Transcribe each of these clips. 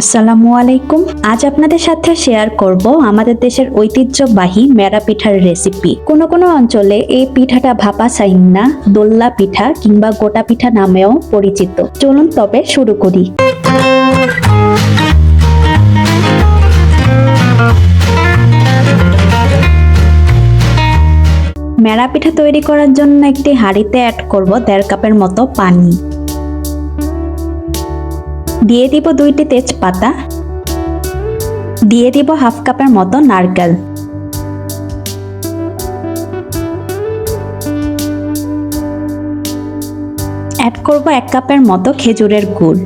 আসসালামু আলাইকুম। আজ আপনাদের সাথে শেয়ার করব আমাদের দেশের ঐতিহ্যবাহী মেরা পিঠার রেসিপি কোনো কোনো অঞ্চলে এই পিঠাটা ভাপা সাইন্না, দোল্লা পিঠা কিংবা গোটা পিঠা নামেও পরিচিত। চলুন তবে শুরু করি। মেরা পিঠা তৈরি করার জন্য একটি হাঁড়িতে অ্যাড করব দেড় কাপের মতো পানি। দিয়ে দিব দুইটি তেজপাতা। দিয়ে দিব হাফ কাপের মতো নারকেল। অ্যাড করব এক কাপের মতো খেজুরের গুড়।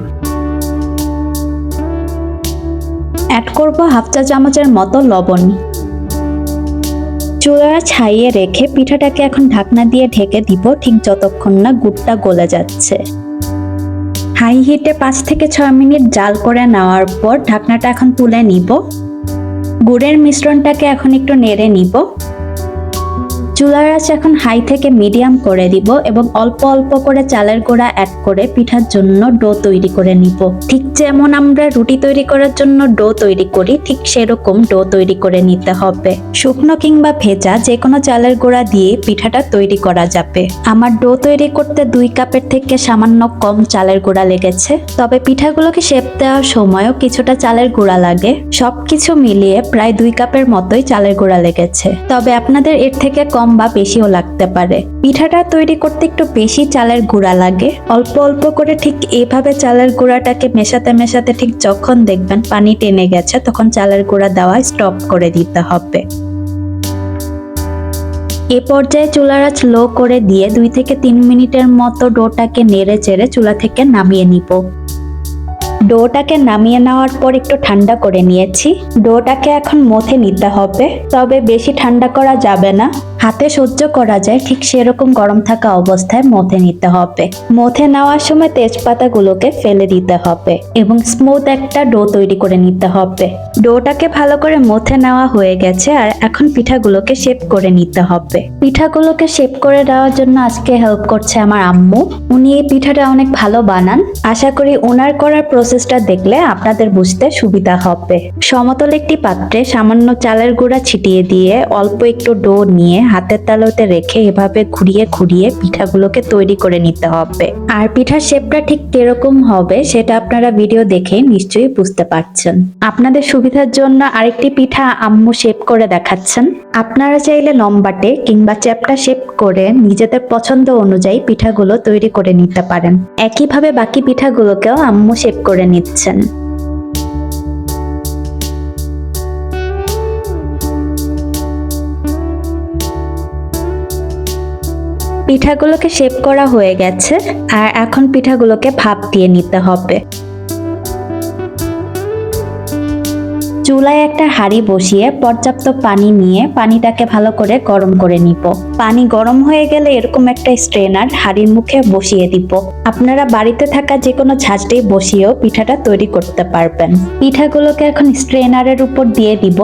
অ্যাড করব হাফ চা চামচের মতো লবণ। চুলাটা ছাইয়ে রেখে পিঠাটাকে এখন ঢাকনা দিয়ে ঢেকে দিব ঠিক যতক্ষণ না গুড়টা গলে যাচ্ছে। হাই হিটে পাঁচ থেকে ছয় মিনিট জাল করে নেওয়ার পর ঢাকনাটা এখন তুলে নিব। গুড়ের মিশ্রণটাকে এখন একটু নেড়ে নিব। চুলার আঁচ এখন হাই থেকে মিডিয়াম করে দিব এবং অল্প অল্প করে চালের গুঁড়া অ্যাড করে পিঠার জন্য ডো তৈরি করে নিব। ঠিক যেমন আমরা রুটি তৈরি করার জন্য ডো তৈরি করি, ঠিক সেরকম ডো তৈরি করে নিতে হবে। শুকনো কিংবা ভেজা যে কোনো চালের গুঁড়া দিয়ে পিঠাটা তৈরি করা যাবে। আমার ডো তৈরি করতে দুই কাপের থেকে সামান্য কম চালের গুঁড়া লেগেছে। তবে পিঠাগুলোকে শেপ দেওয়ার সময়ও কিছুটা চালের গুঁড়া লাগে। সবকিছু মিলিয়ে প্রায় দুই কাপের মতোই চালের গুঁড়া লেগেছে। তবে আপনাদের এর থেকে কম বা বেশিও লাগতে পারে। পিঠাটা তৈরি করতে একটু বেশি চালের গুঁড়া লাগে। অল্প অল্প করে ঠিক এইভাবে চালের গুঁড়াটাকে মেশাতে মেশাতে ঠিক যখন দেখবেন পানি টেনে গেছে, তখন চালের গুঁড়া দেওয়া স্টপ করে দিতে হবে। এ পর্যায়ে চুলার আঁচ লো করে দিয়ে দুই থেকে তিন মিনিটের মতো ডোটাকে নেড়ে চেড়ে চুলা থেকে নামিয়ে নিব। ডোটাকে নামিয়ে নেওয়ার পর একটু ঠান্ডা করে নিয়েছি। ডোটাকে এখন মথে নিতে হবে, তবে বেশি ঠান্ডা করা যাবে না। হাতে সহ্য করা যায়, ঠিক সেরকম গরম থাকা অবস্থায় মথে নিতে হবে। মথে নেওয়ার সময় তেজপাতাগুলোকে ফেলে দিতে হবে এবং স্মুথ একটা ডো তৈরি করে নিতে হবে। ডোটাকে ভালো করে মথে নেওয়া হয়ে গেছে আর এখন পিঠাগুলোকে শেপ করে নিতে হবে। পিঠাগুলোকে শেপ করে দেওয়ার জন্য আজকে হেল্প করছে আমার আম্মু। উনি এই পিঠাটা অনেক ভালো বানান। আশা করি ওনার করার প্রসেসটা দেখলে আপনাদের বুঝতে সুবিধা হবে। সমতল একটি পাত্রে সামান্য চালের গুঁড়া ছিটিয়ে দিয়ে অল্প একটু ডো নিয়ে হাতের তালুতে রেখে এভাবে ঘুরিয়ে ঘুরিয়ে পিঠাগুলোকে তৈরি করে নিতে হবে। আর পিঠার শেপটা ঠিক কীরকম হবে সেটা আপনারা ভিডিও দেখে নিশ্চয়ই বুঝতে পারছেন। আপনাদের সুবিধার জন্য আরেকটি পিঠা আম্মু শেপ করে দেখাচ্ছেন। আপনারা চাইলে লম্বাটে কিংবা চ্যাপটা শেপ করে নিজেদের পছন্দ অনুযায়ী পিঠাগুলো তৈরি করে নিতে পারেন। একইভাবে বাকি পিঠাগুলোকেও আম্মু শেপ করে নিচ্ছেন। পিঠাগুলোকে শেপ করা হয়ে গেছে আর এখন পিঠাগুলোকে ভাপ দিয়ে নিতে হবে। চুলায় একটা হাঁড়ি বসিয়ে পর্যাপ্ত পানি নিয়ে পানিটাকে ভালো করে গরম করে নিব। পানি গরম হয়ে গেলে এরকম একটা স্ট্রেনার হাঁড়ির মুখে বসিয়ে দিব। আপনারা বাড়িতে থাকা যে কোনো ঝাঁঝটি বসিয়েও পিঠাটা তৈরি করতে পারবেন। পিঠাগুলোকে এখন স্ট্রেনারের উপর দিয়ে দিব।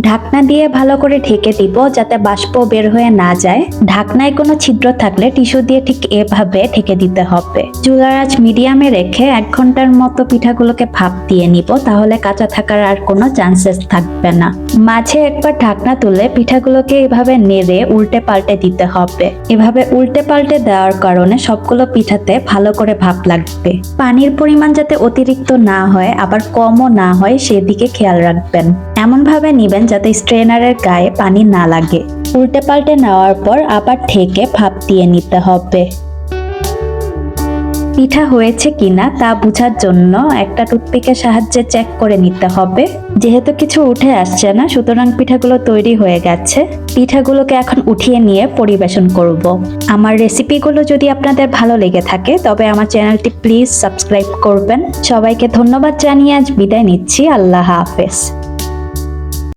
ঢাকনা দিয়ে ভালো করে ঢেকে দিব যাতে বাষ্প বের হয়ে না যায়। ঢাকনায় কোনো ছিদ্র থাকলে টিস্যু দিয়ে ঠিক এভাবে ঢেকে দিতে হবে। চুলার আঁচ মিডিয়ামে রেখে এক ঘণ্টার মতো পিঠাগুলোকে ভাপ দিয়ে নিব, তাহলে কাঁচা থাকার আর কোনো চান্সেস থাকবে না। মাঝে একবার ঢাকনা তুলে পিঠাগুলোকে এভাবে নেড়ে উল্টে পাল্টে দিতে হবে। এভাবে উল্টে পাল্টে দেওয়ার কারণে সবগুলো পিঠাতে ভালো করে ভাপ লাগবে। পানির পরিমাণ যাতে অতিরিক্ত না হয়, আবার কমও না হয়, সেদিকে খেয়াল রাখবেন। এমন ভাবে নিবেন যাতে স্ট্রেনারের গায়ে পানি না লাগে। উল্টে পাল্টে নেওয়ার পর আবার ঢেকে ভাপ দিয়ে নিতে হবে। পিঠা হয়েছে কিনা তা বোঝার জন্য একটা টুথপিকের সাহায্যে চেক করে নিতে হবে। যেহেতু কিছু উঠে আসছে না, সুতরাং পিঠাগুলো তৈরি হয়ে গেছে। পিঠাগুলোকে এখন উঠিয়ে নিয়ে পরিবেশন করব। আমার রেসিপিগুলো যদি আপনাদের ভালো লেগে থাকে, তবে আমার চ্যানেলটি প্লিজ সাবস্ক্রাইব করবেন। সবাইকে ধন্যবাদ জানিয়ে আজ বিদায় নিচ্ছি। আল্লাহ হাফেজ।